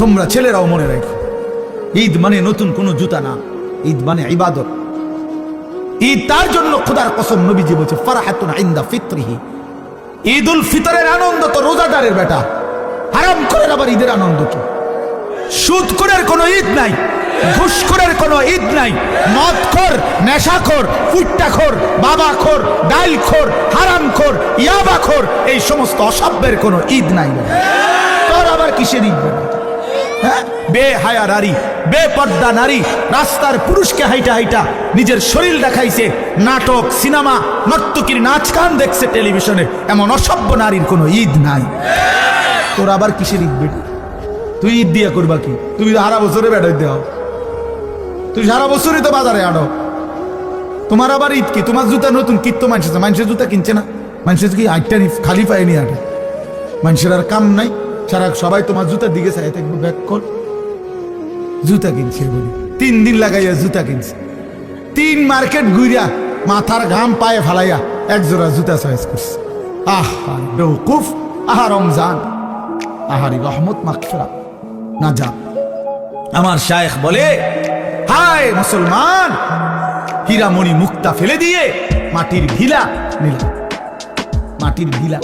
তোমরা ছেলেরাও মনে রাখো। ঈদ মানে নতুন কোনো জুতা না, ঈদ মানে ইবাদত। ঈদ তার জন্য খোদার কসম নবীজি বলছে, ফারাহাতুন ইনদা ফিত্রিহি। ঈদ উল ফিতরের আনন্দ তো রোজাদারের বেটা। হারাম করে আবার ঈদের আনন্দ কি? সুদ করের কোনো ঈদ নাই ঘুষখোরের কোনো ঈদ নাই, মদ খোর নেশাখোর ফুট্টাখোর বাবাখোর ডাইলখোর হারামখোর ইয়াবাখোর এই সমস্ত অসভ্যের কোনো ঈদ নাই। তোর আবার কিসের ঈদ? হ্যাঁ? বেহায়া নারী বেপর্দা নারী, রাস্তার পুরুষকে হাইটা হাইটা নিজের শরীর দেখাইছে, নাটক, সিনেমা, নর্তকীর নাচ গান দেখছে টেলিভিশনে। এমন অসভ্য নারীর কোনো ঈদ নাই। তোর আবার কিসের ঈদ বেটা? তুই ঈদ দিয়া করবা কি? তুমি সারা বছরে বেড়াই দেও তুই সারা বছরই তো বাজারে আড়ো তোমার আবার ঈদ কি? তোমার জুতা নতুন কিত মানুষের মানুষের জুতা কিনছে না? মানুষের কি আটটা খালি পায়নি আটে? মানুষের আর কাম নাই। সারা সবাই তোমার জুতার দিকে চাই থাকব ব্যাক কর জুতা কিনছে বলি তিন দিন লাগাইয়া জুতা কিনছে। তিন মার্কেট ঘুরিয়া মাথার ঘাম পায়ে ফালাইয়া এক জোড়া জুতা চয়েস করছে। আহ বেউকুফ আহা রমজান। আহারি রহমত মাকফিরা না যা। আমার শায়েখ বলে, হায় মুসলমান! হীরামণি মুক্তা ফেলে দিয়ে মাটির ভিলা নিলাম। মাটির ভিলা।